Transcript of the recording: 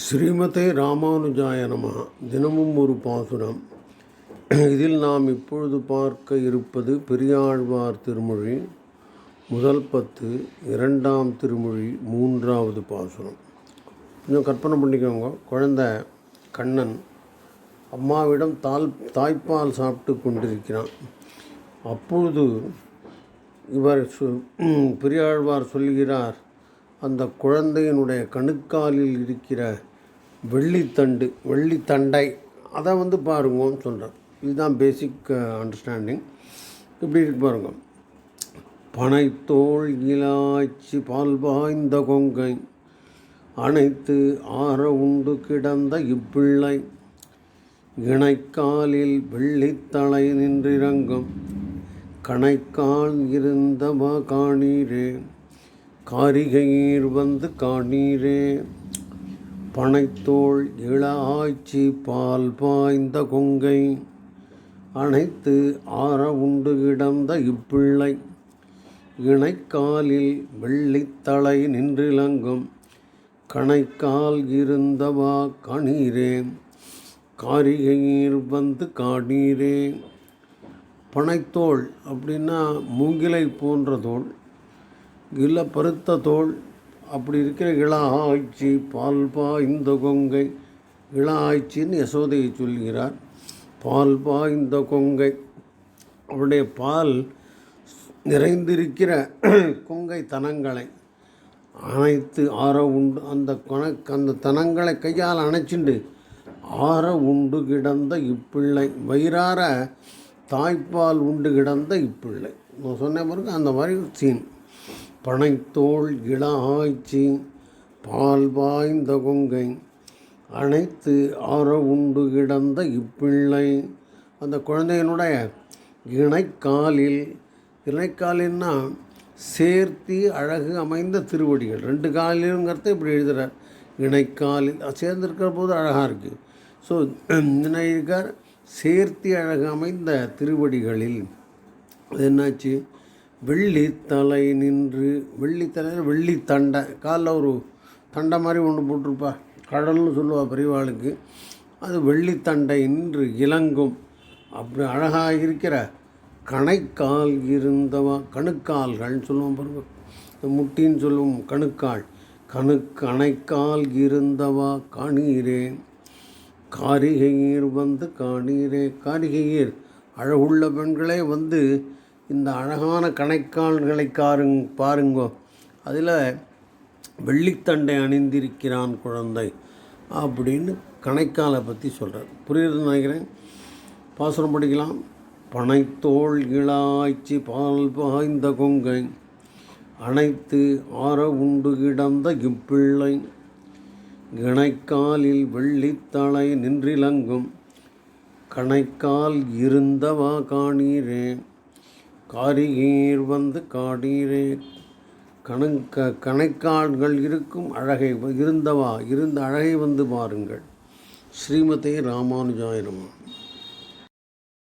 ஸ்ரீமதே ராமானுஜாய நம தினமும் ஒரு பாசுரம். இதில் நாம் இப்பொழுது பார்க்க இருப்பது பெரியாழ்வார் திருமொழி முதல் பத்து இரண்டாம் திருமொழி மூன்றாவது பாசுரம். கொஞ்சம் கற்பனை பண்ணிக்கோங்க. குழந்த கண்ணன் அம்மாவிடம் தால் தாய்ப்பால் சாப்பிட்டு கொண்டிருக்கிறான். அப்பொழுது இவர் சு பெரியாழ்வார் சொல்கிறார் அந்த குழந்தையினுடைய கணுக்காலில் இருக்கிற வெள்ளித்தண்டு வெள்ளித்தண்டை அதை வந்து பாருங்கன்னு சொல்கிறார் இதுதான் பேசிக் அண்டர்ஸ்டாண்டிங் uh, இப்படி இருக்கு பாருங்க. பனைத்தோல் இலாய்ச்சி பால் பாய்ந்த கொங்கை அனைத்து ஆற உண்டு கிடந்த இப்பிள்ளை இணைக்காலில் வெள்ளித்தலை நின்றிறங்கும் கணைக்கால் இருந்தவ காணீரேன் காரிகையீர் வந்து காணீரே. பனைத்தோள் இள ஆய்ச்சி பால் பாய்ந்த கொங்கை. அனைத்து ஆற உண்டு கிடந்த இப்பிள்ளை. இணைக்காலில் வெள்ளித்தலை நின்றிலங்கும். கணைக்கால் இருந்தவா கணீரே. காரிகையீர் வந்து காணீரே. பனைத்தோள் அப்படின்னா மூங்கிலை போன்ற தோல் கில பருத்த தோல் அப்படி இருக்கிற இள ஆய்ச்சி பால்பா இந்த கொங்கை. இள ஆய்ச்சின்னு யசோதையை சொல்கிறார் பால்பா இந்த கொங்கை. அவருடைய பால் நிறைந்திருக்கிற கொங்கை தனங்களை அனைத்து ஆற உண்டு. அந்த கணக்கு அந்த தனங்களை கையால் அணைச்சிண்டு ஆற உண்டு கிடந்த இப்பிள்ளை. வயிறார தாய்ப்பால் உண்டு கிடந்த இப்பிள்ளை. நான் சொன்ன பிறகு அந்த மாதிரி சீன் பனைத்தோள் இள ஆய்ச்சி பால் பாய்ந்த கொங்கை. அனைத்து ஆற உண்டு கிடந்த இப்பிள்ளை. அந்த குழந்தையினுடைய இணைக்காலில் இணைக்காலின்னா சேர்த்தி அழகு அமைந்த திருவடிகள். ரெண்டு காலிலுங்கிறத இப்படி எழுதுகிறார் இணைக்காலில் சேர்ந்திருக்கிற போது அழகாக இருக்குது ஸோ இணைக்கார் சேர்த்தி அழகு அமைந்த திருவடிகளில். அது என்னாச்சு? வெள்ளித்தலை நின்று வெள்ளித்தலை வெள்ளி தண்டை காலில் ஒரு தண்டை மாதிரி ஒன்று போட்டிருப்பா. கடல்னு சொல்லுவாள் பெரியவாளுக்கு. அது வெள்ளித்தண்டை நின்று இலங்கும். அப்படி அழகாக இருக்கிற கணைக்கால் இருந்தவா கணுக்கால்கள்னு சொல்லுவோம் பாருங்க. முட்டின்னு சொல்லுவோம் கணுக்கால். கணு கணைக்கால் இருந்தவா காணீரே. காரிகையீர் வந்து காணீரே. காரிகையீர் அழகுள்ள பெண்களே வந்து இந்த அழகான கணைக்கால்களை காருங் பாருங்கோ. அதில் வெள்ளித்தண்டை அணிந்திருக்கிறான் குழந்தை அப்படின்னு கணைக்காலை பற்றி சொல்கிறார் புரியுதுன்னு நினைக்கிறேன். பாசுரம் படிக்கலாம். பனைத்தோள் இழாய்ச்சி பால் பாய்ந்த கொங்கை. அனைத்து ஆற உண்டு கிடந்த இப்பிள்ளை. இணைக்காலில் வெள்ளித்தலை நின்றிலங்கும். கணைக்கால் இருந்தவா காணீரே. காரிகீர் வந்து காடீரே. கணக்க கணைக்கால்கள் இருக்கும் அழகை இருந்தவா இருந்த அழகை வந்து பாருங்கள். ஸ்ரீமதே ராமானுஜாயிரம்